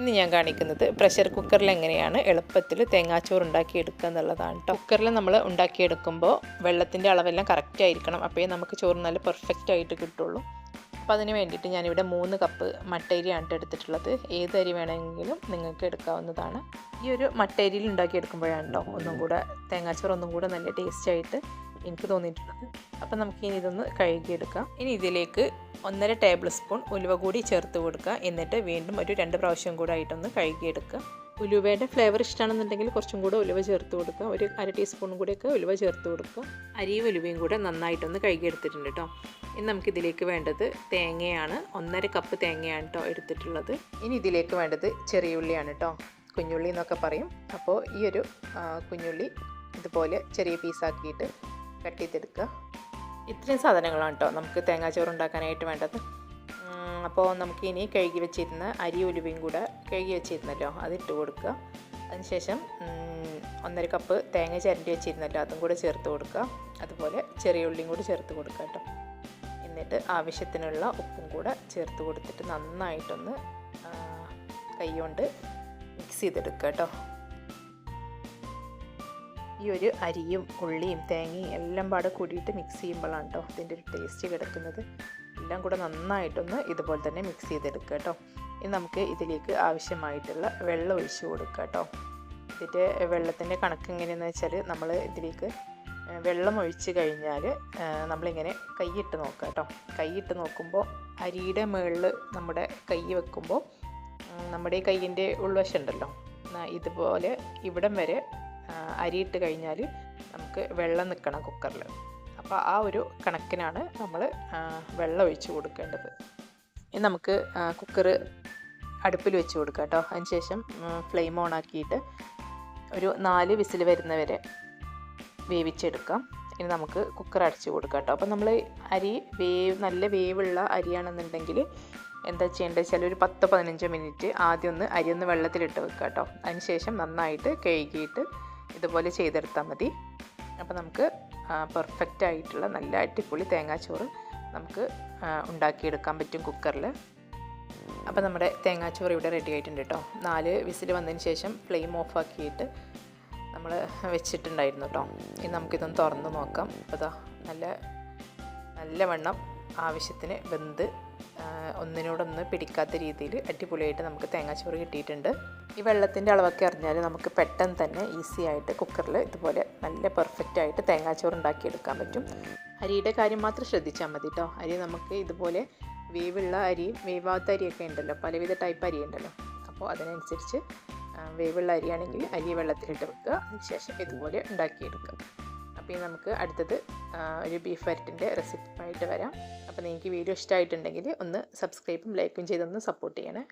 ഇന്ന് ഞാൻ കാണിക്കുന്നത് പ്രഷർ കുക്കറിൽ എങ്ങനെയാണ് എളുപ്പത്തിൽ തേങ്ങാച്ചോറ് ഉണ്ടാക്കിയെടുക്കുക എന്നുള്ളതാണ് കേട്ടോ കുക്കറിൽ നമ്മൾ ഉണ്ടാക്കിയെടുക്കുമ്പോൾ വെള്ളത്തിന്റെ അളവെല്ലാം കറക്റ്റ് ആയിരിക്കണം. അപ്പോൾ നമുക്ക് ചോറ് നല്ല പെർഫെക്റ്റ് ആയിട്ട് കിട്ടുള്ളൂ. അപ്പോൾ അതിന് വേണ്ടിയിട്ട് ഞാനിവിടെ മൂന്ന് കപ്പ് മട്ടേരിയാണ് ട്ടോ എടുത്തിട്ടുള്ളത്. ഏത് അരി വേണമെങ്കിലും നിങ്ങൾക്ക് എടുക്കാവുന്നതാണ്. ഈ ഒരു മട്ടേരിയിൽ ഉണ്ടാക്കിയെടുക്കുമ്പോഴാണ് കേട്ടോ ഒന്നും കൂടെ തേങ്ങാച്ചോറ് ഒന്നും കൂടെ നല്ല ടേസ്റ്റ് ആയിട്ട് എനിക്ക് തോന്നിയിട്ടുള്ളത്. അപ്പോൾ നമുക്ക് ഇനി ഇതൊന്ന് കഴുകിയെടുക്കാം. ഇനി ഇതിലേക്ക് ഒന്നര ടേബിൾ സ്പൂൺ ഉലുവ കൂടി ചേർത്ത് കൊടുക്കുക. എന്നിട്ട് വീണ്ടും ഒരു രണ്ട് പ്രാവശ്യം കൂടെ ആയിട്ടൊന്ന് കഴുകിയെടുക്കുക. ഉലുവയുടെ ഫ്ലേവർ ഇഷ്ടമാണെന്നുണ്ടെങ്കിൽ കുറച്ചും കൂടെ ഉലുവ ചേർത്ത് കൊടുക്കുക. ഒരു അര ടീസ്പൂൺ കൂടിയൊക്കെ ഉലുവ ചേർത്ത് കൊടുക്കുക. അരിയും ഉലുവയും കൂടെ നന്നായിട്ടൊന്ന് കഴുകിയെടുത്തിട്ടുണ്ട് കേട്ടോ. ഇനി നമുക്കിതിലേക്ക് വേണ്ടത് തേങ്ങയാണ്. ഒന്നര കപ്പ് തേങ്ങയാണ് കേട്ടോ എടുത്തിട്ടുള്ളത്. ഇനി ഇതിലേക്ക് വേണ്ടത് ചെറിയ ഉള്ളിയാണ് കേട്ടോ. കുഞ്ഞുള്ളി എന്നൊക്കെ പറയും. അപ്പോൾ ഈ ഒരു കുഞ്ഞുള്ളി ഇതുപോലെ ചെറിയ പീസാക്കിയിട്ട് കട്ട് ചെയ്തെടുക്കുക. ഇത്രയും സാധനങ്ങളാണ് കേട്ടോ നമുക്ക് തേങ്ങാച്ചോറ് ഉണ്ടാക്കാനായിട്ട് വേണ്ടത്. അപ്പോൾ നമുക്ക് ഇനി കഴുകി വെച്ചിരുന്ന അരി ഉലുവയും കൂടെ കഴുകി വെച്ചിരുന്നല്ലോ അതിട്ട് കൊടുക്കുക. അതിനുശേഷം ഒന്നര കപ്പ് തേങ്ങ ചിരണ്ടി വെച്ചിരുന്നല്ലോ അതും കൂടെ ചേർത്ത് കൊടുക്കുക. അതുപോലെ ചെറിയ ഉള്ളിയും കൂടി ചേർത്ത് കൊടുക്കുക കേട്ടോ എന്നിട്ട് ആവശ്യത്തിനുള്ള ഉപ്പും കൂടെ ചേർത്ത് കൊടുത്തിട്ട് നന്നായിട്ടൊന്ന് കൈ കൊണ്ട് മിക്സ് ചെയ്തെടുക്കുക കേട്ടോ ഈ ഒരു അരിയും ഉള്ളിയും തേങ്ങയും എല്ലാം പാടെ കൂടിയിട്ട് മിക്സ് ചെയ്യുമ്പോഴാണ് കേട്ടോ ഇതിന്റെ ഒരു ടേസ്റ്റ് കിടക്കുന്നത്. എല്ലാം കൂടെ നന്നായിട്ടൊന്ന് ഇതുപോലെ തന്നെ മിക്സ് ചെയ്തെടുക്കുക കേട്ടോ ഇനി നമുക്ക് ഇതിലേക്ക് ആവശ്യമായിട്ടുള്ള വെള്ളം ഒഴിച്ചു കൊടുക്കുക കേട്ടോ ഇതിന്റെ വെള്ളത്തിന്റെ കണക്ക് എങ്ങനെയെന്ന് വെച്ചാൽ നമ്മൾ ഇതിലേക്ക് വെള്ളം ഒഴിച്ച് കഴിഞ്ഞാൽ നമ്മളിങ്ങനെ കൈയിട്ട് നോക്കുക കേട്ടോ കൈയിട്ട് നോക്കുമ്പോൾ അരിയുടെ മുകളിൽ നമ്മുടെ കൈ വെക്കുമ്പോൾ നമ്മുടെ കൈയിന്റെ ഉൾവശം ഉണ്ടല്ലോ ഇതുപോലെ ഇവിടം വരെ അരിയിട്ട് കഴിഞ്ഞാൽ നമുക്ക് വെള്ളം നിൽക്കണം കുക്കറിൽ അപ്പോൾ ആ ഒരു കണക്കിനാണ് നമ്മൾ വെള്ളം ഒഴിച്ച് കൊടുക്കേണ്ടത്. ഇനി നമുക്ക് കുക്കർ അടുപ്പിൽ വെച്ച് കൊടുക്കാം കേട്ടോ. അതിനുശേഷം ഫ്ലെയിം ഓൺ ആക്കിയിട്ട് ഒരു നാല് വിസിൽ വരുന്നവരെ വേവിച്ചെടുക്കാം. ഇനി നമുക്ക് കുക്കർ അടച്ച് കൊടുക്കാം കേട്ടോ. അപ്പോൾ നമ്മൾ അരി വേവ് നല്ല വേവുള്ള അരിയാണെന്നുണ്ടെങ്കിൽ എന്താ ചെയ്യേണ്ടത് വെച്ചാൽ ഒരു പത്ത് പതിനഞ്ച് മിനിറ്റ് ആദ്യം ഒന്ന് അരി ഒന്ന് വെള്ളത്തിലിട്ട് വെക്കുക കേട്ടോ. അതിനുശേഷം നന്നായിട്ട് കഴുകിയിട്ട് ഇതുപോലെ ചെയ്തെടുത്താൽ മതി. അപ്പോൾ നമുക്ക് പെർഫെക്റ്റ് ആയിട്ടുള്ള നല്ല അടിപൊളി തേങ്ങാച്ചോറ് നമുക്ക് ഉണ്ടാക്കിയെടുക്കാൻ പറ്റും കുക്കറിൽ അപ്പോൾ നമ്മുടെ തേങ്ങാച്ചോറ് ഇവിടെ റെഡി ആയിട്ടുണ്ട് കേട്ടോ നാല് വിസിൽ വന്നതിന് ശേഷം ഫ്ലെയിം ഓഫ് ആക്കിയിട്ട് നമ്മൾ വെച്ചിട്ടുണ്ടായിരുന്നു കേട്ടോ ഇനി നമുക്കിതൊന്ന് തുറന്ന് നോക്കാം. അതാ ഇതാ നല്ല നല്ലവണ്ണം ആവശ്യത്തിന് വെന്ത് ഒന്നിനോടൊന്ന് പിടിക്കാത്ത രീതിയിൽ അടിപൊളിയായിട്ട് നമുക്ക് തേങ്ങാച്ചോറ് കിട്ടിയിട്ടുണ്ട്. ഈ വെള്ളത്തിന്റെ അളവൊക്കെ അറിഞ്ഞാൽ നമുക്ക് പെട്ടെന്ന് തന്നെ ഈസി ആയിട്ട് കുക്കറിൽ ഇതുപോലെ നല്ല പെർഫെക്റ്റ് ആയിട്ട് തേങ്ങാച്ചോറ് ഉണ്ടാക്കിയെടുക്കാൻ പറ്റും. അരിയുടെ കാര്യം മാത്രം ശ്രദ്ധിച്ചാൽ മതി കേട്ടോ അരി നമുക്ക് ഇതുപോലെ വേവുള്ള അരിയും വേവാത്ത അരിയൊക്കെ ഉണ്ടല്ലോ പലവിധ ടൈപ്പ് അരി ഉണ്ടല്ലോ. അപ്പോൾ അതിനനുസരിച്ച് വേവുള്ള അരിയാണെങ്കിൽ അരി വെള്ളത്തിലിട്ട് വെക്കുക. അതിനുശേഷം ഇതുപോലെ ഉണ്ടാക്കിയെടുക്കുക. അപ്പോൾ ഇനി നമുക്ക് അടുത്തത് ഒരു ബീഫ് വരട്ടിന്റെ റെസിപ്പി ആയിട്ട് വരാം. അപ്പോൾ നിങ്ങൾക്ക് വീഡിയോ ഇഷ്ടമായിട്ടുണ്ടെങ്കിൽ ഒന്ന് സബ്സ്ക്രൈബും ലൈക്കും ചെയ്തൊന്ന് സപ്പോർട്ട് ചെയ്യണേ.